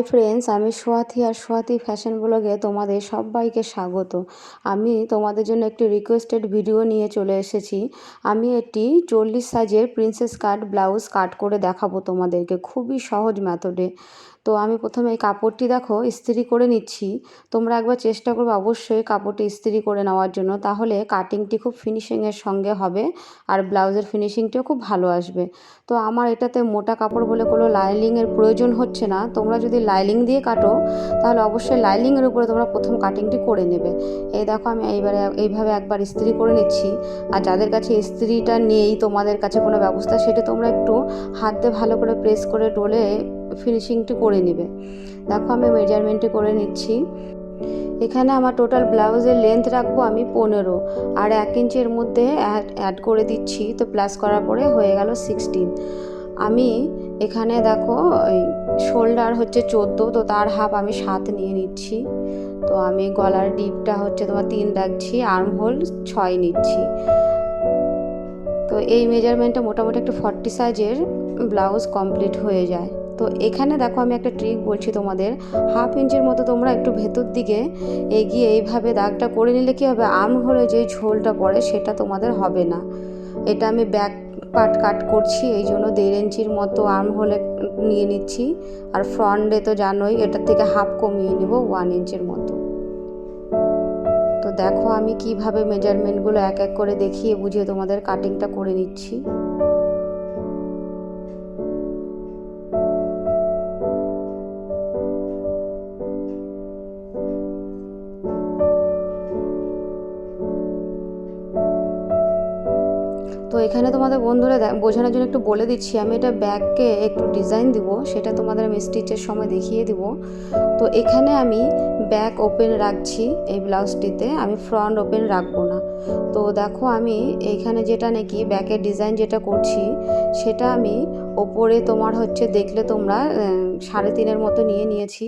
Hi friends, আমি সোয়াথি আর সোয়াথি fashion ব্লগে তোমাদের সবাইকে স্বাগত। আমি তোমাদের জন্য একটি রিকোয়েস্টেড ভিডিও নিয়ে চলে এসেছি। আমি একটি চল্লিশ সাইজের প্রিন্সেস কাট ব্লাউজ কাট করে দেখাবো তোমাদেরকে। খুবই সহজ মেথডে তো আমি প্রথমে এই কাপড়টি দেখো, ইস্ত্রি করে নিচ্ছি। তোমরা একবার চেষ্টা করবে অবশ্যই কাপড়টি ইস্ত্রি করে নেওয়ার জন্য। তাহলে কাটিংটি খুব ফিনিশিংয়ের সঙ্গে হবে আর ব্লাউজের ফিনিশিংটিও খুব ভালো আসবে। তো আমার এটাতে মোটা কাপড় বলে কোনো লাইলিংয়ের প্রয়োজন হচ্ছে না। তোমরা যদি লাইলিং দিয়ে কাটো, তাহলে অবশ্যই লাইলিংয়ের উপরে তোমরা প্রথম কাটিংটি করে নেবে। এই দেখো আমি এইবারে এইভাবে একবার ইস্ত্রি করে নিচ্ছি। আর যাদের কাছে ইস্ত্রিটা নেই, তোমাদের কাছে কোনো ব্যবস্থা, সেটা তোমরা একটু হাত দিয়ে ভালো করে প্রেস করে টোলে ফিনিশিংটি করে নেবে। দেখো আমি মেজারমেন্টটি করে নিচ্ছি। এখানে আমার টোটাল ব্লাউজের লেন্থ রাখব আমি পনেরো। আর এক ইঞ্চের মধ্যে অ্যাড অ্যাড করে দিচ্ছি, তো প্লাস করার পরে হয়ে গেল সিক্সটিন আমি এখানে দেখো, ওই শোল্ডার হচ্ছে চোদ্দ, তো তার হাফ আমি সাত নিয়ে নিচ্ছি। তো আমি গলার ডিপটা হচ্ছে তোমার তিন রাখছি আর্ম হোল ছয় নিচ্ছি। তো এই মেজারমেন্টটা মোটামুটি একটা ফর্টি সাইজের ব্লাউজ কমপ্লিট হয়ে যায়। তো এখানে দেখো আমি একটা ট্রিক বলছি তোমাদের। হাফ ইঞ্চের মতো তোমরা একটু ভেতর দিকে এগিয়ে এইভাবে দাগটা করে নিলে কী হবে? আর্ম হলে যে ঝোলটা পড়ে সেটা তোমাদের হবে না। এটা আমি ব্যাক পার্ট কাট করছি, এই জন্য দেড় ইঞ্চির মতো আর্ম হলে নিয়ে নিচ্ছি। আর ফ্রন্টে তো জানোই, এটার থেকে হাফ কমিয়ে নিব ওয়ান ইঞ্চের মতো। তো দেখো আমি কীভাবে মেজারমেন্টগুলো এক এক করে দেখিয়ে বুঝিয়ে তোমাদের কাটিংটা করে নিচ্ছি। এখানে তোমাদের বন্ধুরা বোঝানোর জন্য একটু বলে দিচ্ছি, আমি এটা ব্যাগকে একটু ডিজাইন দিব, সেটা তোমাদের আমি স্টিচের সময় দেখিয়ে দিব। তো এখানে আমি ব্যাক ওপেন রাখছি এই ব্লাউজটিতে, আমি ফ্রন্ট ওপেন রাখব না। তো দেখো আমি এইখানে যেটা নাকি ব্যাকের ডিজাইন যেটা করছি, সেটা আমি ওপরে তোমার হচ্ছে দেখলে তোমরা সাড়ে তিনের মতো নিয়ে নিয়েছি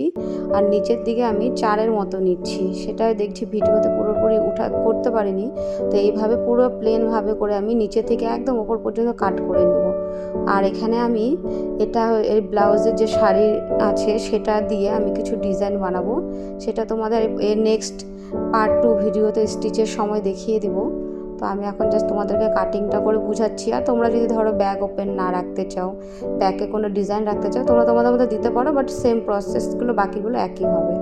আর নিচের দিকে আমি চারের মতো নিচ্ছি। সেটা দেখছি ভিডিওতে পুরোপুরি উঠা, করতে পারিনি। তো এইভাবে পুরো প্লেনভাবে করে আমি নিচে থেকে একদম ওপর পর্যন্ত কাট করে নেব। আর এখানে আমি এটা এই ব্লাউজের যে শাড়ি আছে সেটা দিয়ে আমি কিছু ডিজাইন বানাবো। সেটা তোমাদের এর নেক্সট পার্ট টু ভিডিওতে স্টিচের সময় দেখিয়ে দিব। তো আমি এখন জাস্ট তোমাদেরকে কাটিংটা করে বুঝাচ্ছি। আর তোমরা যদি ধরো ব্যাগ ওপেন না রাখতে চাও ব্যাগে কোনো ডিজাইন রাখতে চাও, তোমরা তোমাদের মধ্যে দিতে পারো বাট সেম প্রসেসগুলো বাকিগুলো একই হবে।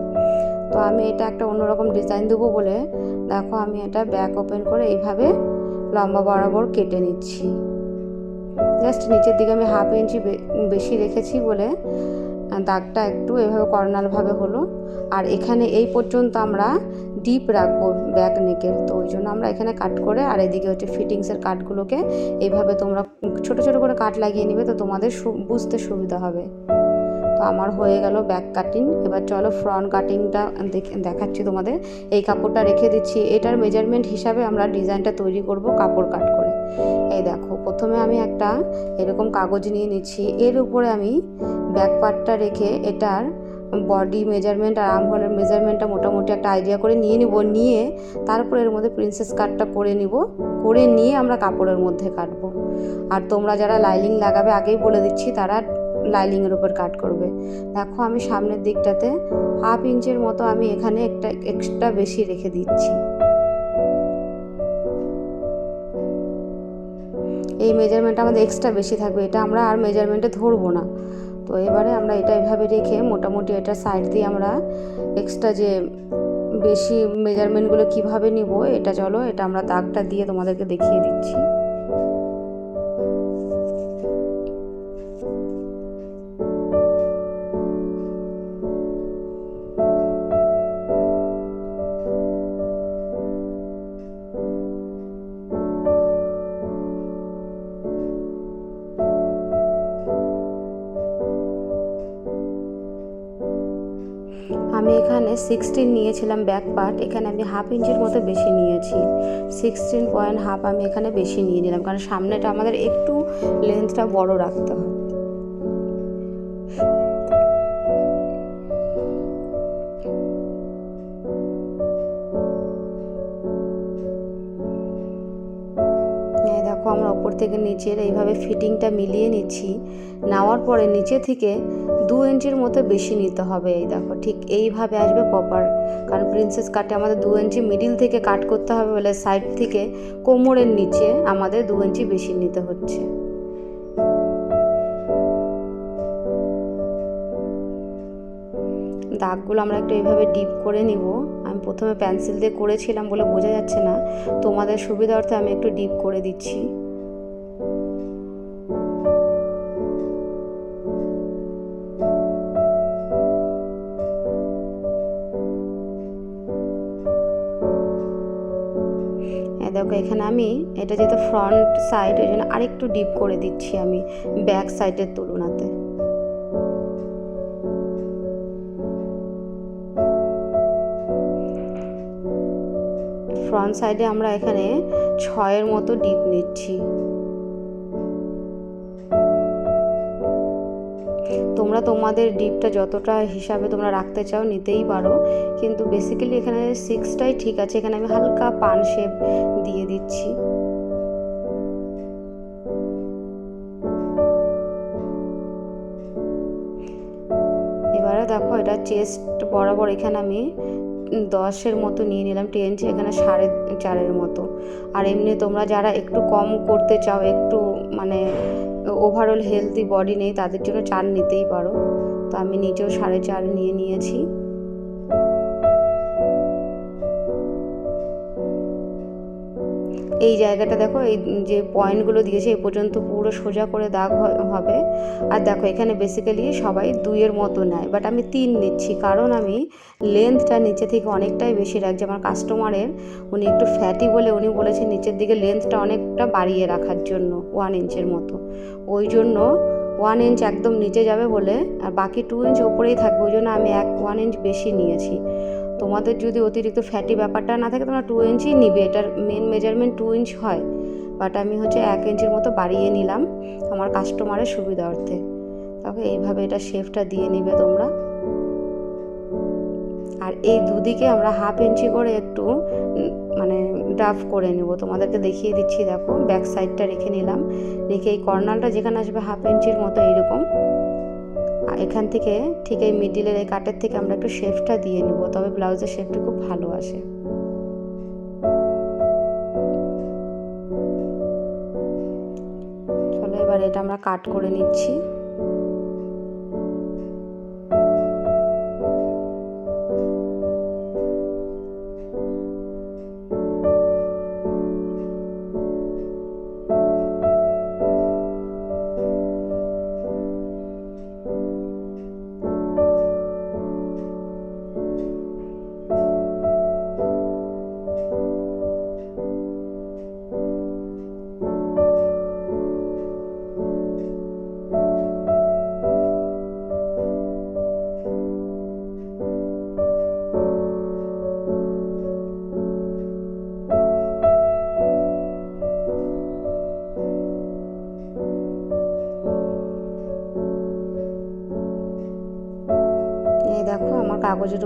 তো আমি এটা একটা অন্যরকম ডিজাইন দেবো বলে, দেখো আমি এটা ব্যাক ওপেন করে এইভাবে লম্বা বরাবর কেটে নিচ্ছি। জাস্ট নিচের দিকে আমি হাফ ইঞ্চি বেশি রেখেছি বলে দাগটা একটু এভাবে কর্নালভাবে হলো। আর এখানে এই পর্যন্ত আমরা ডিপ রাখব ব্যাক নেকের তো ওই জন্য আমরা এখানে কাট করে আর এদিকে হচ্ছে ফিটিংসের কাটগুলোকে এইভাবে তোমরা ছোট ছোট করে কাট লাগিয়ে নিবে তো তোমাদের বুঝতে সুবিধা হবে। তো আমার হয়ে গেল ব্যাক কাটিং এবার চলো ফ্রন্ট কাটিংটা দেখাচ্ছি তোমাদের। এই কাপড়টা রেখে দিচ্ছি। এটার মেজারমেন্ট হিসাবে আমরা ডিজাইনটা তৈরি করব কাপড় কাট করে। এই দেখো, প্রথমে আমি একটা এরকম কাগজ নিয়ে নিচ্ছি। এর উপরে আমি ব্যাক পার্টটা রেখে এটার বডি মেজারমেন্ট আর আর্ম হোলের মেজারমেন্টটা মোটামুটি একটা আইডিয়া করে নিয়ে নিব। নিয়ে তারপর এর মধ্যে প্রিন্সেস কাটটা করে নিব। করে নিয়ে আমরা কাপড়ের মধ্যে কাটবো। আর তোমরা যারা লাইলিং লাগাবে, আগেই বলে দিচ্ছি, তারা লাইলিংয়ের উপর কাট করবে। দেখো, আমি সামনের দিকটাতে হাফ ইঞ্চের মতো আমি এখানে একটা এক্সট্রা বেশি রেখে দিচ্ছি। এই মেজারমেন্টটা আমাদের এক্সট্রা বেশি থাকবে, এটা আমরা আর মেজারমেন্টে ধরবো না। তো এবারে আমরা এটা এভাবে রেখে মোটামুটি এটা সাইড দিয়ে আমরা এক্সট্রা যে বেশি মেজারমেন্টগুলো কীভাবে নিব, এটা চলো, এটা আমরা দাগটা দিয়ে তোমাদেরকে দেখিয়ে দিচ্ছি। সিক্সটিন নিয়েছিলাম ব্যাক পার্ট এখানে আমি হাফ ইঞ্চির মতো বেশি নিয়েছি। সিক্সটিন পয়েন্ট হাফ আমি এখানে বেশি নিয়ে নিলাম, কারণ সামনেটা আমাদের একটু লেন্থটা বড় রাখতে হবে। থেকে নিচের এইভাবে ফিটিংটা মিলিয়ে নিচ্ছি। নেওয়ার পরে নিচে থেকে দু ইঞ্চির মতো বেশি নিতে হবে, এই দেখো, ঠিক এইভাবে আসবে প্রপার কারণ প্রিন্সেস কাটে আমাদের দু ইঞ্চি মিডিল থেকে কাট করতে হবে বলে সাইড থেকে কোমরের নিচে আমাদের দু ইঞ্চি বেশি নিতে হচ্ছে। দাগগুলো আমরা একটু এইভাবে ডিপ করে নিব। আমি প্রথমে পেন্সিল দিয়ে করেছিলাম বলে বোঝা যাচ্ছে না। তোমাদের সুবিধার্থে আমি একটু ডিপ করে দিচ্ছি। দেখো, এখানে আমি এটা যেহেতু ফ্রন্ট সাইড ওই জন্য আরেকটু ডিপ করে দিচ্ছি আমি ব্যাক সাইডের তুলনাতে। ফ্রন্ট সাইডে আমরা এখানে ছয়ের মতো ডিপ নিচ্ছি। তোমরা তোমাদের ডিপটা যতটা হিসাবে তোমরা রাখতে চাও নিতেই পারো। কিন্তু বেসিক্যালি এখানে সিক্সটাই ঠিক আছে। এখানে আমি হালকা পান শেপ দিয়ে দিচ্ছি। এবারে দেখো এটা চেস্ট বরাবর এখানে আমি দশের মতো নিয়ে নিলাম টেনছি এখানে সাড়ে চারের মতো। আর এমনি তোমরা যারা একটু কম করতে চাও, একটু মানে ওভারঅল হেলদি বডি নেই, তাদের জন্য চার নিতেই পারো। তো আমি নিজেও সাড়ে চার নিয়ে নিয়েছি। এই জায়গাটা দেখো, এই যে পয়েন্টগুলো দিয়েছে, এ পর্যন্ত পুরো সোজা করে দাগ হবে। আর দেখো, এখানে বেসিক্যালি সবাই দুইয়ের মতো নেয় বাট আমি তিন নিচ্ছি, কারণ আমি লেন্থটা নিচে থেকে অনেকটাই বেশি রাখছি। আমার কাস্টমারের উনি একটু ফ্যাটি বলে উনি বলেছেন নিচের দিকে লেন্থটা অনেকটা বাড়িয়ে রাখার জন্য ওয়ান ইঞ্চের মতো। ওই জন্য ওয়ান ইঞ্চ একদম নিচে যাবে বলে, আর বাকি টু ইঞ্চ ওপরেই থাকবে, ওই জন্য আমি এক ওয়ান ইঞ্চ বেশি নিয়েছি। তোমাদের যদি অতিরিক্ত ফ্যাটি ব্যাপারটা না থাকে, তোমরা টু ইঞ্চি নিবে। এটার মেন মেজারমেন্ট টু ইঞ্চ হয়। বাট আমি হচ্ছে এক ইঞ্চির মতো বাড়িয়ে নিলাম আমার কাস্টমারের সুবিধার্থে। তবে এইভাবে এটা শেপটা দিয়ে নিবে তোমরা। আর এই দুদিকে আমরা হাফ ইঞ্চি করে একটু মানে ডাফ করে নেব। তোমাদেরকে দেখিয়ে দিচ্ছি, দেখো ব্যাক সাইডটা রেখে নিলাম। রেখে এই কর্নালটা যেখানে আসবে হাফ ইঞ্চির মতো এইরকম। এখান থেকে ঠিক এই মিডিলের এই কাটের থেকে আমরা একটু শেপটা দিয়ে নেব, তবে ব্লাউজের শেপটা খুব ভালো আসে। চলো এবার এটা আমরা কাট করে নিচ্ছি।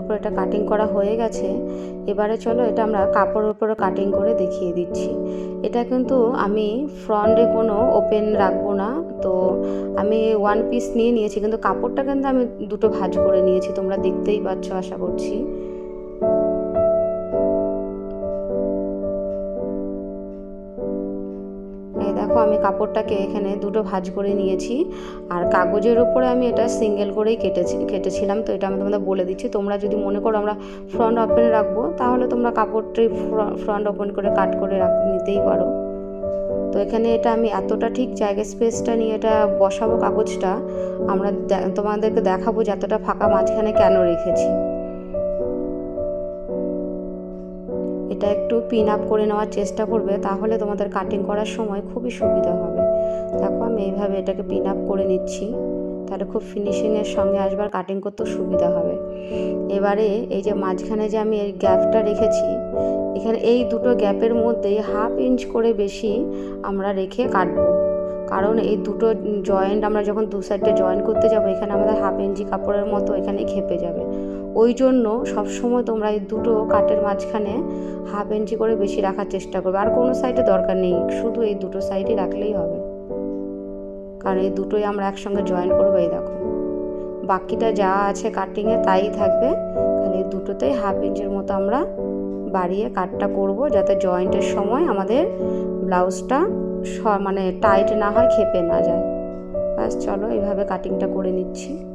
উপর এটা কাটিং করা হয়ে গেছে। এবারে চলো এটা আমরা কাপড়ের উপরে কাটিং করে দেখিয়ে দিচ্ছি। এটা কিন্তু আমি ফ্রন্টে কোনো ওপেন রাখব না। তো আমি ওয়ান পিস নিয়ে নিয়েছি, কিন্তু কাপড়টা কিন্তু আমি দুটো ভাজ করে নিয়েছি, তোমরা দেখতেই পাচ্ছ, আশা করছি। কাপড়টাকে এখানে দুটো ভাজ করে নিয়েছি। আর কাগজের উপরে আমি এটা সিঙ্গেল করেই কেটেছি, কেটেছিলাম। তো এটা আমি তোমাদের বলে দিচ্ছি। তোমরা যদি মনে করো আমরা ফ্রন্ট ওপেন রাখব, তাহলে তোমরা কাপড়টি ফ্রন্ট ওপেন করে কাট করে রাখ, নিতেই পারো। তো এখানে এটা আমি এতটা ঠিক জায়গা স্পেসটা নিয়ে এটা বসাবো কাগজটা, আমরা তোমাদেরকে দেখাবো যে এতটা ফাঁকা মাঝখানে কেন রেখেছি। এটা একটু পিন আপ করে নেওয়ার চেষ্টা করবে, তাহলে তোমাদের কাটিং করার সময় খুবই সুবিধা হবে। দেখো, আমি এইভাবে এটাকে পিন আপ করে নিচ্ছি। তাহলে খুব ফিনিশিংয়ের সঙ্গে আসবার কাটিং করতেও সুবিধা হবে। এবারে এই যে মাঝখানে যে আমি এই গ্যাপটা রেখেছি, এখানে এই দুটো গ্যাপের মধ্যে হাফ ইঞ্চ করে বেশি আমরা রেখে কাটবো। কারণ এই দুটো জয়েন্ট আমরা যখন দু সাইডে জয়েন করতে যাব, এখানে আমাদের হাফ ইঞ্চি কাপড়ের মতো এখানে খেপে যাবে। ওই জন্য সবসময় তোমরা এই দুটো কাটের মাঝখানে হাফ ইঞ্চি করে বেশি রাখার চেষ্টা করবে। আর কোনো সাইডে দরকার নেই, শুধু এই দুটো সাইডে রাখলেই হবে। কারণ এই দুটোই আমরা একসঙ্গে জয়েন করব, এই দেখো। বাকিটা যা আছে কাটিংয়ে তাই থাকবে। খালি দুটোতেই হাফ ইঞ্চির মতো আমরা বাড়িয়ে কাটটা করব, যাতে জয়েন্টের সময় আমাদের ব্লাউজটা মানে টাইট না হয়, খেপে না যায়। ব্যাস, চলো, এইভাবে কাটিংটা করে নিচ্ছি।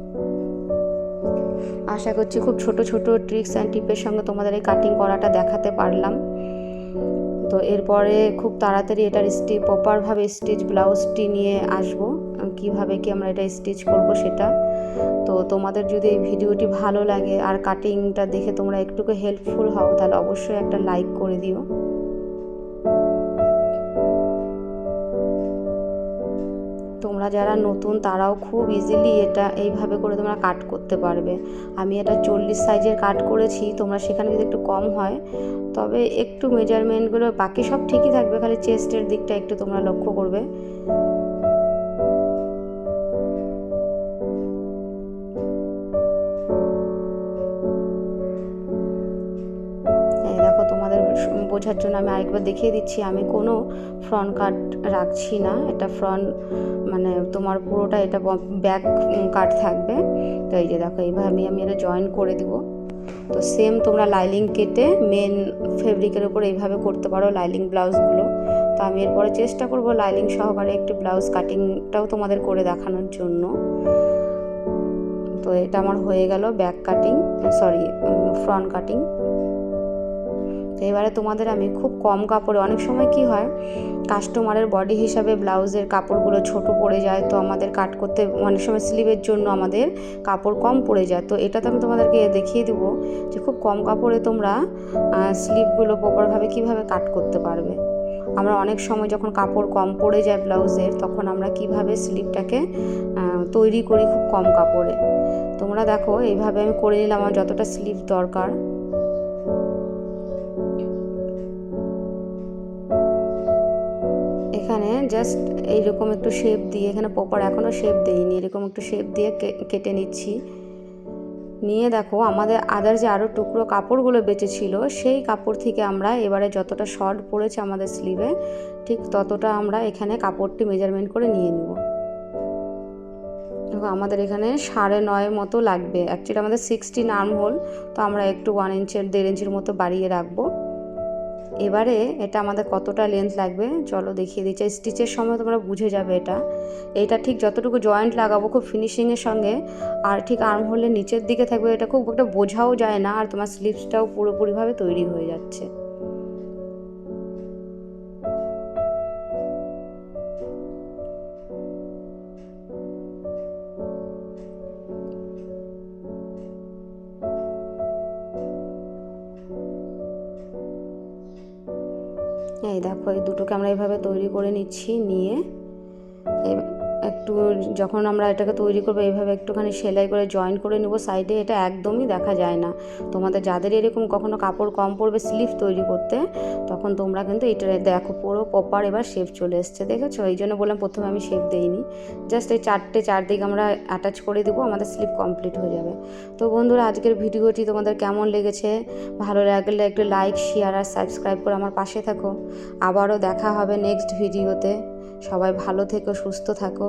আশা করছি খুব ছোট ছোট ট্রিক্স অ্যান্ড টিপের সঙ্গে তোমাদের এই কাটিং করাটা দেখাতে পারলাম। তো এরপরে খুব তাড়াতাড়ি এটার স্টি প্রপারভাবে স্টিচ ব্লাউজটি নিয়ে আসব। কীভাবে কি আমরা এটা স্টিচ করব সেটা। তো তোমাদের যদি এই ভিডিওটি ভালো লাগে আর কাটিংটা দেখে তোমরা একটুকু হেল্পফুল হও, তাহলে অবশ্যই একটা লাইক করে দিও। তোমরা যারা নতুন, তারাও খুব ইজিলি এটা এইভাবে করে তোমরা কাট করতে পারবে। আমি এটা চল্লিশ সাইজের কাট করেছি, তোমরা সেখানে যদি একটু কম হয়, তবে একটু মেজারমেন্টগুলো বাকি সব ঠিকই থাকবে, খালি চেস্টের দিকটা একটু তোমরা লক্ষ্য করবে। বোঝার জন্য আমি আরেকবার দেখিয়ে দিচ্ছি, আমি কোনো ফ্রন্ট কাট রাখছি না। এটা ফ্রন্ট মানে তোমার পুরোটা এটা ব্যাক কাট থাকবে। তো এই যে দেখো, এইভাবে আমি আমি এটা জয়েন করে দিব। তো সেম তোমরা লাইলিং কেটে মেন ফেব্রিকের উপর এইভাবে করতে পারো লাইলিং ব্লাউজগুলো তো আমি এরপরে চেষ্টা করব লাইলিং সহকারে একটি ব্লাউজ কাটিংটাও তোমাদের করে দেখানোর জন্য। তো এটা আমার হয়ে গেল back cutting sorry front cutting তো এবারে তোমাদের আমি খুব কম কাপড়ে, অনেক সময় কি হয় কাস্টমারের বডি হিসাবে ব্লাউজের কাপড়গুলো ছোট পড়ে যায়, তো আমাদের কাট করতে অনেক সময় স্লিভের জন্য আমাদের কাপড় কম পড়ে যায়। তো এটাতে আমি তোমাদেরকে দেখিয়ে দেবো যে খুব কম কাপড়ে তোমরা স্লিভগুলো প্রপারভাবে কীভাবে কাট করতে পারবে। আমরা অনেক সময় যখন কাপড় কম পড়ে যায় ব্লাউজের, তখন আমরা কীভাবে স্লিভটাকে তৈরি করি খুব কম কাপড়ে। তোমরা দেখো, এইভাবে আমি করে নিলাম, আমার যতটা স্লিভ দরকার। এখানে জাস্ট এইরকম একটু শেপ দিয়ে, এখানে প্রপার এখনও শেপ দিইনি, এরকম একটু শেপ দিয়ে কেটে নিচ্ছি। নিয়ে দেখো, আমাদের আদার যে আরও টুকরো কাপড়গুলো বেঁচে ছিল সেই কাপড় থেকে আমরা এবারে যতটা শর্ট পড়েছে আমাদের স্লিভে ঠিক ততটা আমরা এখানে কাপড়টি মেজারমেন্ট করে নিয়ে নেব। দেখো, আমাদের এখানে সাড়ে নয় মতো লাগবে। অ্যাকচুয়ালি আমাদের সিক্সটিন আর্ম হোল তো আমরা একটু ওয়ান ইঞ্চের দেড় ইঞ্চির মতো বাড়িয়ে রাখব। এবারে এটা আমাদের কতটা লেন্থ লাগবে? চলো দেখিয়ে দিচ্ছে স্টিচের সময় তোমরা বুঝে যাবে এটা। এটা ঠিক যতটুকু জয়েন্ট লাগাবো খুব ফিনিশিংয়ের সঙ্গে, আর ঠিক আর্ম হলে নিচের দিকে থাকবে, এটা খুব একটা বোঝাও যায় না, আর তোমার স্লিপসটাও পুরোপুরিভাবে তৈরি হয়ে যাচ্ছে। এই দেখো এই দুটোকে আমরা এভাবে তৈরি করে নিচ্ছি নিয়ে একটু যখন আমরা এটাকে তৈরি করব এইভাবে একটুখানি সেলাই করে জয়েন করে নেব সাইডে এটা একদমই দেখা যায় না। তোমাদের যাদের এরকম কখনো কাপড় কম পড়বে স্লিভ তৈরি করতে, তখন তোমরা কিন্তু এটা দেখো, পুরো প্রপার এবার শেপ চলে এসছে, দেখেছ? এই জন্য বললাম প্রথমে আমি শেপ দিইনি। জাস্ট এই চারটে চারদিকে আমরা অ্যাটাচ করে দেবো, আমাদের স্লিভ কমপ্লিট হয়ে যাবে। তো বন্ধুরা, আজকের ভিডিওটি তোমাদের কেমন লেগেছে? ভালো লাগলে একটু লাইক শেয়ার আর সাবস্ক্রাইব করে আমার পাশে থাকো। আবারও দেখা হবে নেক্সট ভিডিওতে সবাই ভালো থেকো, সুস্থ থাকো।